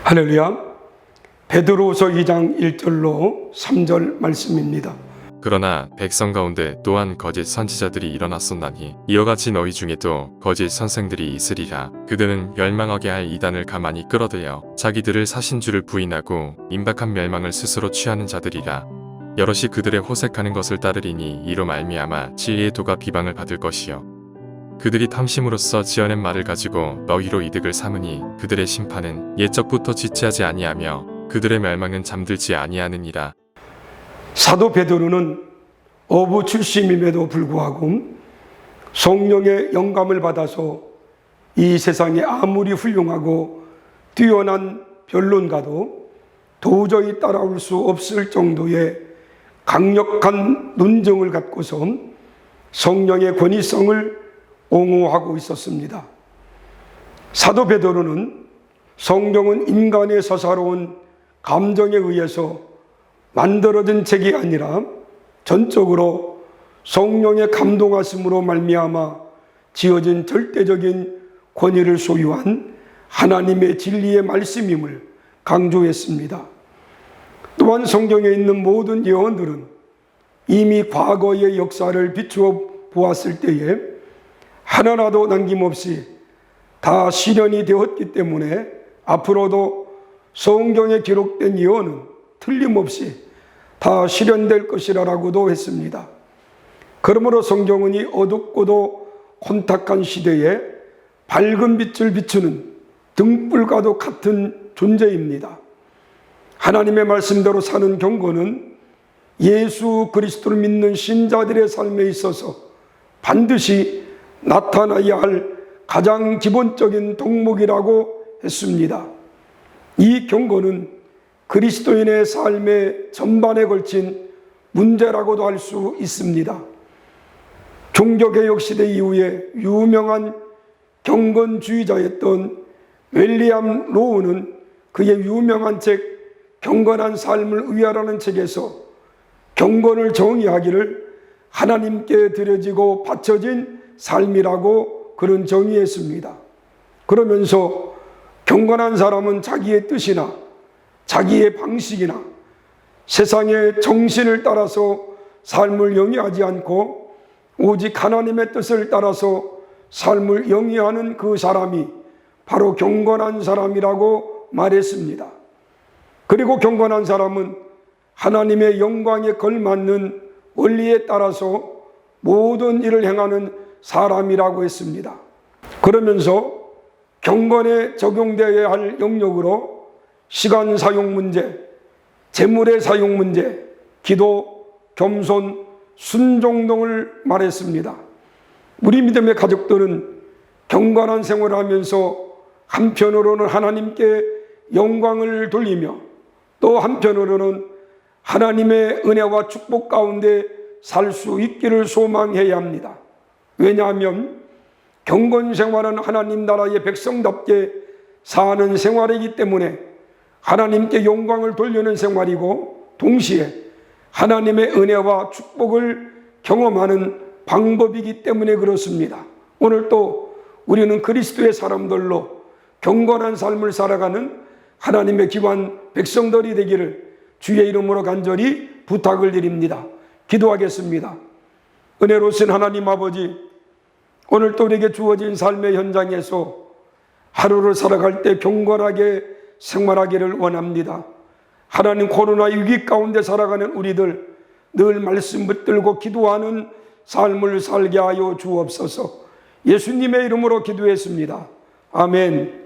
할렐루야. 베드로서 2장 1절로 3절 말씀입니다. 그러나 백성 가운데 또한 거짓 선지자들이 일어났었나니 이와 같이 너희 중에도 거짓 선생들이 있으리라 그들은 멸망하게 할 이단을 가만히 끌어들여 자기들을 사신 줄을 부인하고 임박한 멸망을 스스로 취하는 자들이라 여럿이 그들의 호색하는 것을 따르리니 이로 말미암아 진리의 도가 비방을 받을 것이요 그들이 탐심으로써 지어낸 말을 가지고 너희로 이득을 삼으니 그들의 심판은 옛적부터 지체하지 아니하며 그들의 멸망은 잠들지 아니하느니라. 사도 베드로는 어부 출신임에도 불구하고 성령의 영감을 받아서 이 세상에 아무리 훌륭하고 뛰어난 변론가도 도저히 따라올 수 없을 정도의 강력한 논증을 갖고서 성령의 권위성을 옹호하고 있었습니다. 사도 베드로는 성경은 인간의 서사로운 감정에 의해서 만들어진 책이 아니라 전적으로 성령의 감동하심으로 말미암아 지어진 절대적인 권위를 소유한 하나님의 진리의 말씀임을 강조했습니다. 또한 성경에 있는 모든 예언들은 이미 과거의 역사를 비추어 보았을 때에 하나라도 남김없이 다 실현이 되었기 때문에 앞으로도 성경에 기록된 예언은 틀림없이 다 실현될 것이라고도 했습니다. 그러므로 성경은 이 어둡고도 혼탁한 시대에 밝은 빛을 비추는 등불과도 같은 존재입니다. 하나님의 말씀대로 사는 경고는 예수 그리스도를 믿는 신자들의 삶에 있어서 반드시 나타나야 할 가장 기본적인 덕목이라고 했습니다. 이 경고는 그리스도인의 삶의 전반에 걸친 문제라고도 할 수 있습니다. 종교개혁 시대 이후에 유명한 경건주의자였던 웰리엄 로우는 그의 유명한 책 경건한 삶을 위하라는 책에서 경건을 정의하기를 하나님께 드려지고 바쳐진 삶이라고 그런 정의했습니다. 그러면서 경건한 사람은 자기의 뜻이나 자기의 방식이나 세상의 정신을 따라서 삶을 영위하지 않고 오직 하나님의 뜻을 따라서 삶을 영위하는 그 사람이 바로 경건한 사람이라고 말했습니다. 그리고 경건한 사람은 하나님의 영광에 걸맞는 원리에 따라서 모든 일을 행하는 사람이라고 했습니다. 그러면서 경건에 적용되어야 할 영역으로 시간 사용 문제, 재물의 사용 문제, 기도, 겸손, 순종 등을 말했습니다. 우리 믿음의 가족들은 경건한 생활을 하면서 한편으로는 하나님께 영광을 돌리며 또 한편으로는 하나님의 은혜와 축복 가운데 살 수 있기를 소망해야 합니다. 왜냐하면 경건 생활은 하나님 나라의 백성답게 사는 생활이기 때문에 하나님께 영광을 돌리는 생활이고 동시에 하나님의 은혜와 축복을 경험하는 방법이기 때문에 그렇습니다. 오늘 또 우리는 그리스도의 사람들로 경건한 삶을 살아가는 하나님의 기관 백성들이 되기를 주의 이름으로 간절히 부탁을 드립니다. 기도하겠습니다. 은혜로우신 하나님 아버지, 오늘 또 우리에게 주어진 삶의 현장에서 하루를 살아갈 때 경건하게 생활하기를 원합니다. 하나님 코로나 위기 가운데 살아가는 우리들 늘 말씀 붙들고 기도하는 삶을 살게 하여 주옵소서. 예수님의 이름으로 기도했습니다. 아멘.